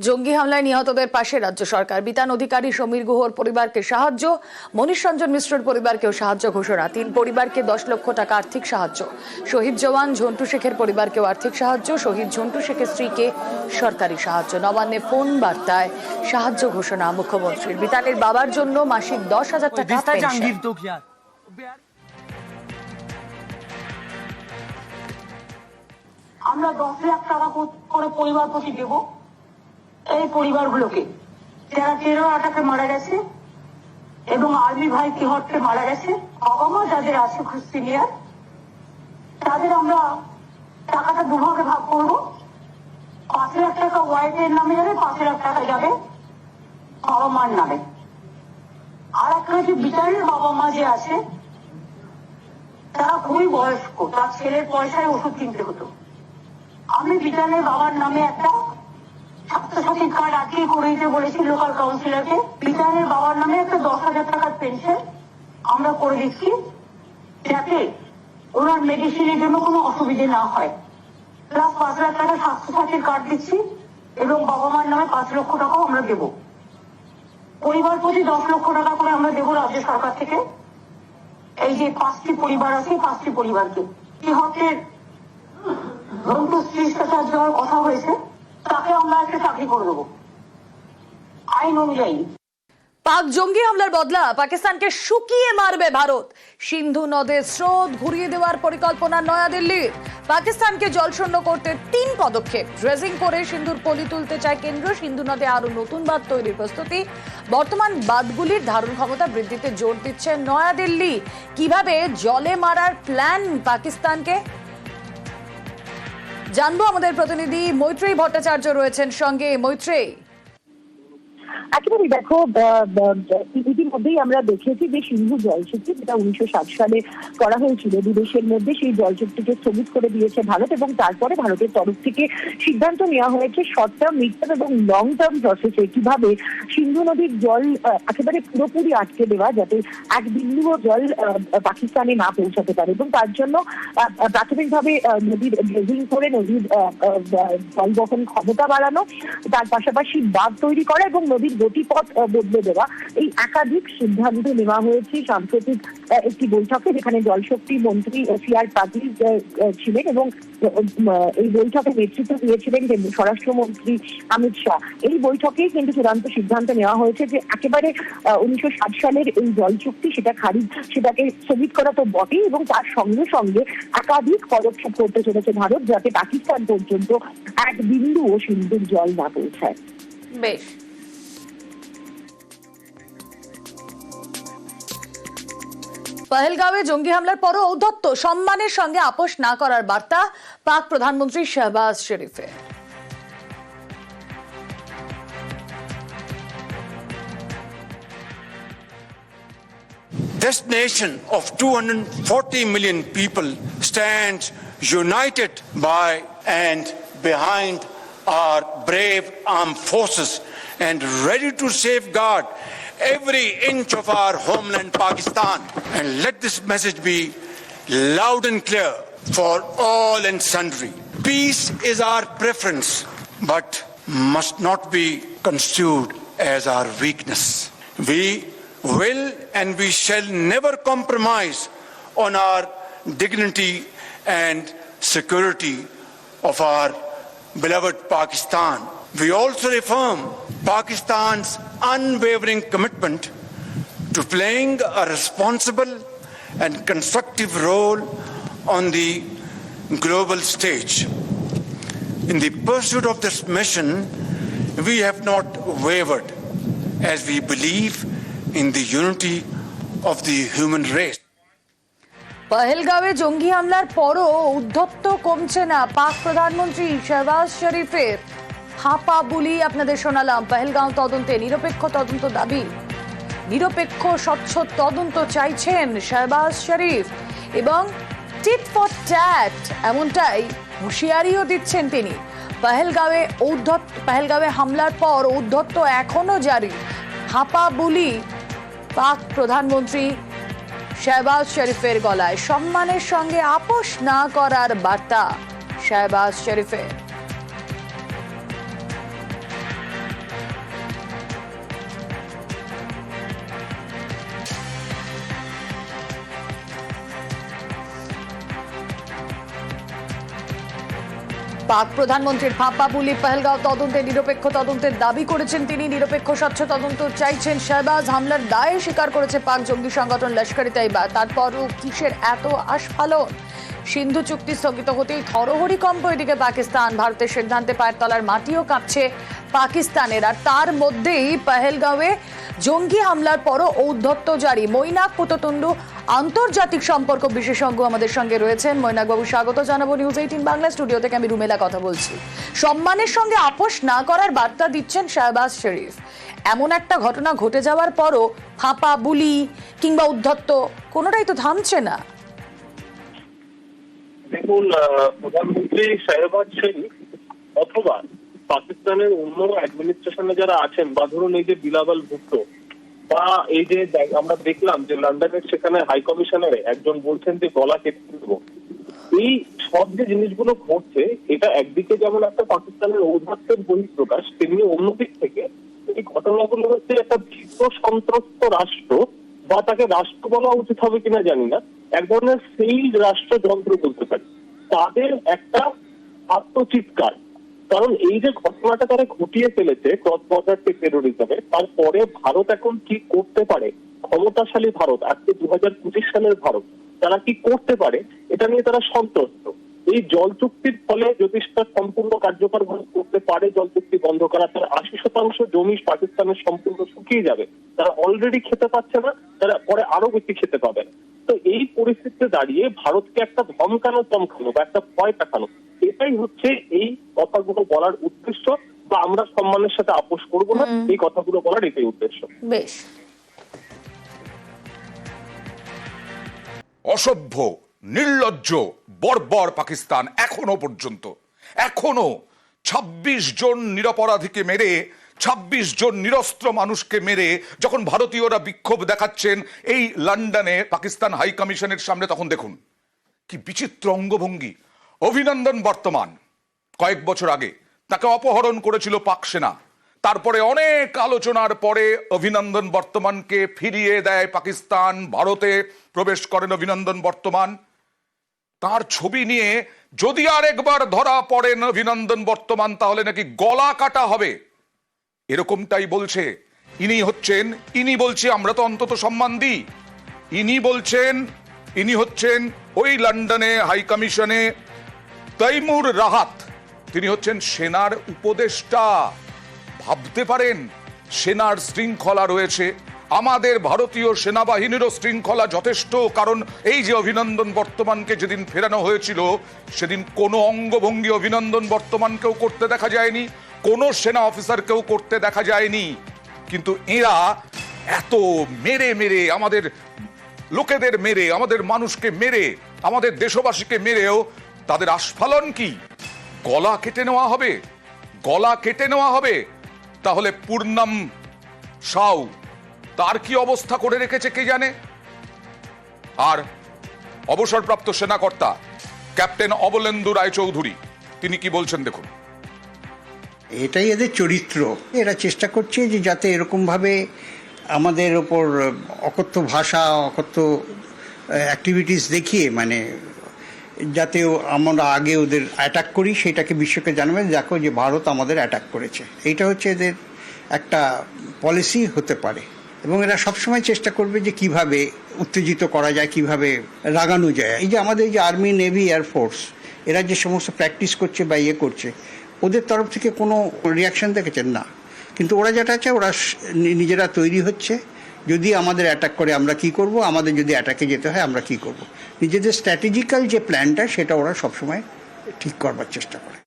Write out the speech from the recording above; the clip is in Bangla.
জঙ্গি হামলায় নিহতদের পাশে রাজ্য সরকার। বিতান অধিকারী সমীর গুহর পরিবারকে সাহায্য মনীষ রঞ্জন মিশ্রর পরিবারকেও সাহায্য ঘোষণা। তিন পরিবারকে দশ লক্ষ টাকা আর্থিক সাহায্য। শহীদ জওয়ান ঝন্টু শেখের পরিবারকেও আর্থিক সাহায্য। শহীদ ঝন্টু শেখের স্ত্রীকে সরকারি সাহায্য। নবান্নে ফোন বার্তায় সাহায্য ঘোষণা মুখ্যমন্ত্রীর। বিতানের বাবার জন্য মাসিক দশ হাজার টাকা আমরা দশ লাখ টাকা করে পরিবার প্রতি দেবো। এই পরিবারগুলোকে। যারা তেরো আটাকে মারা গেছে এবং আর্মি ভাই তিহটকে মারা গেছে বাবা যাদের আছে সিনিয়র তাদের আমরা টাকাটা দুভাগে ভাগ করব। পাঁচ লাখ টাকা ওয়াইফের নামে যাবে পাঁচ লাখ টাকা যাবে বাবা মার নামে। আর একটা যে বিচারের বাবা মা যে আছে, তারা খুবই বয়স্ক, তার ছেলের পয়সায় ওষুধ কিনতে হতো। আমি বিজ্ঞানের বাবার নামে একটা ছাত্রছাত্রী কার্ড আজকে দিতে বলেছি লোকাল কাউন্সিলরকে বিজ্ঞানের বাবার নামে একটা দশ হাজার টাকার পেনশন আমরা করে দিচ্ছি যাতে ওনার মেডিসিনের জন্য কোনো অসুবিধে না হয়। প্লাস পাঁচ লাখ টাকা স্বাস্থ্যসাথীর কার্ড দিচ্ছি এবং বাবা মার নামে পাঁচ লক্ষ টাকাও আমরা দেব। পরিবার প্রতি দশ লক্ষ টাকা করে আমরা দেবো রাজ্য সরকার থেকে। এই যে পাঁচটি পরিবার আছে পাঁচটি পরিবারকে। তো স্ত্রীর সাথে কথা হয়েছে। একটা চাকরি করে দেবো। আইন অনুযায়ী। পাক জঙ্গি হামলার বদলা পাকিস্তানকে শুকিয়ে মারবে ভারত। সিন্ধু নদের স্রোত ঘুরিয়ে দেওয়ার পরিকল্পনা নয়াদিল্লির। পাকিস্তানকে জলশূন্য করতে তিন পদক্ষেপ। ড্রেজিং করে সিন্ধুর পলি তুলতে চায় কেন্দ্র। সিন্ধু নদে আরও নতুন বাঁধ তৈরির প্রস্তুতি। বর্তমান বাঁধগুলির ধারণ ক্ষমতা বৃদ্ধিতে জোর দিচ্ছে নয়াদিল্লি। কীভাবে জলে মারার প্ল্যান পাকিস্তানকে? জানব আমাদের প্রতিনিধি মৈত্রী ভট্টাচার্য রয়েছেন সঙ্গে। মৈত্রী একেবারে দেখো আহ, ইতিমধ্যেই আমরা দেখেছি যে সিন্ধু জল চুক্তি যেটা উনিশশো ষাট সালে করা হয়েছিল দুদেশের মধ্যে সেই জল চুক্তিকে স্থগিত করে দিয়েছে ভারত এবং তারপরে ভারতের তরফ থেকে সিদ্ধান্ত নেওয়া হয়েছে শর্ট টার্ম মিড টার্ম এবং লং টার্ম প্রসেসে কীভাবে সিন্ধু নদীর জল একেবারে পুরোপুরি আটকে দেওয়া যাতে এক বিন্দুও জল পাকিস্তানে না পৌঁছাতে পারে এবং তার জন্য প্রাথমিকভাবে নদীর ড্রেজিং করে নদীর জল বহন ক্ষমতা বাড়ানো তার পাশাপাশি বাঁধ তৈরি করা এবং নদীর গতিপথ বদলে দেওয়া এই একাধিক সিদ্ধান্ত নেওয়া হয়েছে। সাম্প্রতিক একটি বৈঠকে যেখানে জলশক্তি মন্ত্রী সি আর পাটিল ছিলেন এবং এই বৈঠকে নেতৃত্ব দিয়েছিলেন কেন্দ্রীয় স্বরাষ্ট্রমন্ত্রী অমিত শাহ। এই বৈঠকেই কিন্তু চূড়ান্ত সিদ্ধান্ত নেওয়া হয়েছে যে একেবারে উনিশশো ষাট সালের এই জল চুক্তি সেটা খারিজ, সেটাকে স্থগিত করা তো বটেই এবং তার সঙ্গে সঙ্গে একাধিক পদক্ষেপ করতে চলেছে ভারত, যাতে পাকিস্তান পর্যন্ত এক বিন্দু ও সিন্ধুর জল না পৌঁছায়। বেশ। পহেলগাঁওয়ে জঙ্গি হামলার পরও ঔদ্ধত্য সম্মানের সঙ্গে আপোষ না করার বার্তা পাক প্রধানমন্ত্রী শাহবাজ শরীফের This nation of 240 million people stands united by and behind our brave armed forces and ready to safeguard every inch of our homeland Pakistan. And let this message be loud and clear for all and sundry. Peace is our preference, but must not be construed as our weakness. We will and we shall never compromise on our dignity and security of our beloved Pakistan. We also affirm Pakistan's unwavering commitment to playing a responsible and constructive role on the global stage. In the pursuit of this mission, we have not wavered as we believe in the unity of the human race. পহেলগাঁওয়ে জঙ্গি হামলার পরও উদ্ধত্ত কমছে না পাক প্রধানমন্ত্রী শাহবাজ শরীফের হাপা বুলি আপনাদের শোনালাম। পহেলগাঁও তদন্তে নিরপেক্ষ তদন্ত দাবি। নিরপেক্ষ, স্বচ্ছ তদন্ত চাইছেন শাহবাজ শরীফ এবং টিট ফর ট্যাট এমনটাই হুঁশিয়ারিও দিচ্ছেন তিনি। পহেলগাঁওয়ে ঔদ্ধত্য পহেলগাঁওয়ে হামলার পর ঔদ্ধত্য এখনও জারি। হাপা বুলি পাক প্রধানমন্ত্রী শাহবাজ শরীফের গলায় সম্মানের সঙ্গে আপোষ না করার বার্তা শাহবাজ শরীফের। পাক প্রধানমন্ত্রীর ফাঁপা বুলি পেহেলগাঁও তদন্তে নিরপেক্ষ তদন্তের দাবি করেছেন তিনি। নিরপেক্ষ স্বচ্ছ তদন্ত চাইছেন শাহবাজ। হামলার দায়ে স্বীকার করেছে পাক জঙ্গি সংগঠন লস্কর তাইবা। তারপরও কিসের এত আস্ফালন? সিন্ধু চুক্তি স্থগিত হতেই থরহরি কম্প এদিকে পাকিস্তান। ভারতের সিদ্ধান্তে পায়ের তলার মাটিও কাঁপছে পাকিস্তানের। আর তার মধ্যেই পহেলগাঁওয়ে জঙ্গি হামলার পরও ঔদ্ধত্য জারি। মৈনাক পুততুন্ডু আন্তর্জাতিক সম্পর্ক বিশেষজ্ঞ আমাদের সঙ্গে রয়েছেন মৈনাক বাবু স্বাগত জানাব নিউজ এইটিন বাংলা স্টুডিও থেকে। আমি রুমেলা কথা বলছি। সম্মানের সঙ্গে আপোষ না করার বার্তা দিচ্ছেন শাহবাজ শরীফ। এমন একটা ঘটনা ঘটে যাওয়ার পরও ফাঁপা, বুলি কিংবা উদ্ধত্ত কোনোটাই তো থামছে না। দেখুন প্রধানমন্ত্রী শাহবাজ শরীফ অথবা পাকিস্তানের অন্য অ্যাডমিনিস্ট্রেশনে যারা আছেন বা ধরুন এই যে বিলাবাল ভুট্টো বা এই যে আমরা দেখলাম যে লন্ডনের সেখানে হাই কমিশনারে একজন বলছেন যে গলা কেটে দেবো। এই সব যে জিনিসগুলো ঘটছে, এটা একদিকে যেমন একটা পাকিস্তানের ঔদাত্যের বহিঃপ্রকাশ, তেমনি অন্যদিক থেকে এই ঘটনাগুলো হচ্ছে একটা ভীত সন্ত্রস্ত রাষ্ট্র, বা তাকে রাষ্ট্র বলা উচিত হবে কিনা জানি না। এক ধরনের সেই রাষ্ট্রযন্ত্র বলতে পারি। তাদের একটা আত্মচিৎকার কারণ এই যে ঘটনাটা তারা ঘটিয়ে ফেলেছে, ক্রস বর্ডার টেরোরিজমে তারপরে ভারত এখন কি করতে পারে? ক্ষমতাশালী ভারত, আজকে দু হাজার পঁচিশ সালের ভারত, তারা কি করতে পারে? এটা নিয়ে তারা সন্তুষ্ট এই জল চুক্তির ফলে যদি সেটা সম্পূর্ণ কার্যকর করতে পারে, জল চুক্তি বন্ধ করা তার আশি শতাংশ জমি পাকিস্তানের সম্পূর্ণ শুকিয়ে যাবে। তারা অলরেডি খেতে পাচ্ছে না, তারা পরে আরও বেশি খেতে পাবে। না। তো এই পরিস্থিতিতে দাঁড়িয়ে ভারতকে একটা ধমকানো চমকানো বা একটা ভয় দেখানো এটাই হচ্ছে এই কথাগুলো বলার উদ্দেশ্য বা আমরা সম্মানের সাথে আপোষ করব না এই কথাগুলো বলার এটাই উদ্দেশ্য। বেশ। অসভ্য নির্লজ্জ বর্বর পাকিস্তান এখনও পর্যন্ত এখনও ২৬ জন নিরপরাধীকে মেরে ২৬ জন নিরস্ত্র মানুষকে মেরে যখন ভারতীয়রা বিক্ষোভ দেখাচ্ছেন এই লন্ডনে পাকিস্তান হাই কমিশনের সামনে, তখন দেখুন কি বিচিত্র অঙ্গভঙ্গি। অভিনন্দন বর্তমান। কয়েক বছর আগে তাকে অপহরণ করেছিল পাক সেনা। তারপরে অনেক আলোচনার পরে অভিনন্দন বর্তমানকে ফিরিয়ে দেয় পাকিস্তান। ভারতে প্রবেশ করেন অভিনন্দন বর্তমান। তার ছবি নিয়ে যদি আরেকবার ধরা পড়েন অভিনন্দন বর্তমান, তাহলে নাকি গলা কাটা হবে। এরকমটাই বলছে। ইনি হচ্ছেন, ইনি বলছে, আমরা তো অন্তত সম্মান দিই। ইনি বলছেন, ইনি হচ্ছেন ওই লন্ডনে হাই কমিশনে তৈমুর রাহাত। তিনি হচ্ছেন সেনার উপদেষ্টা। ভাবতে পারেন, সেনার শৃঙ্খলা রয়েছে। আমাদের ভারতীয় সেনাবাহিনীরও শৃঙ্খলা যথেষ্ট, কারণ এই যে অভিনন্দন বর্তমানকে যেদিন ফেরানো হয়েছিল, সেদিন কোনো অঙ্গভঙ্গি অভিনন্দন বর্তমানকেও করতে দেখা যায়নি। কোনো সেনা অফিসারকেও করতে দেখা যায়নি। কিন্তু এরা এত মেরে মেরে আমাদের লোকেদের মেরে, আমাদের মানুষকে মেরে, আমাদের দেশবাসীকে মেরেও তাদের আস্ফালন কি? গলা কেটে নেওয়া হবে? গলা কেটে নেওয়া হবে? তাহলে পূর্ণম সাউ, তার কি অবস্থা করে রেখেছে কে জানে? আর অবসরপ্রাপ্ত সেনাকর্তা, ক্যাপ্টেন অবলেন্দু রায়চৌধুরী, তিনি কি বলছেন দেখুন। এটাই এদের চরিত্র। এরা চেষ্টা করছে যে যাতে এরকমভাবে আমাদের ওপর অকথ্য ভাষা, অকথ্য অ্যাক্টিভিটিস দেখিয়ে মানে যাতে আমরা আগে ওদের অ্যাটাক করি, সেটাকে বিশ্বকে জানাবে, দেখো যে ভারত আমাদের অ্যাটাক করেছে। এইটা হচ্ছে এদের একটা পলিসি হতে পারে। এবং এরা সবসময় চেষ্টা করবে যে কীভাবে উত্তেজিত করা যায়, কীভাবে রাগানো যায়। এই যে আমাদের যে আর্মি নেভি এয়ারফোর্স এরা যে সমস্ত প্র্যাকটিস করছে বা ইয়ে করছে ওদের তরফ থেকে কোনো রিয়াকশন দেখেছেন? না। কিন্তু ওরা যেটা আছে ওরা নিজেরা তৈরি হচ্ছে। যদি আমাদের অ্যাটাক করে, আমরা কি করব? আমাদের যদি অ্যাটাকে যেতে হয়, আমরা কি করব? নিজেদের স্ট্র্যাটেজিক্যাল যে প্ল্যানটা সেটা ওরা সবসময় ঠিক করবার চেষ্টা করে।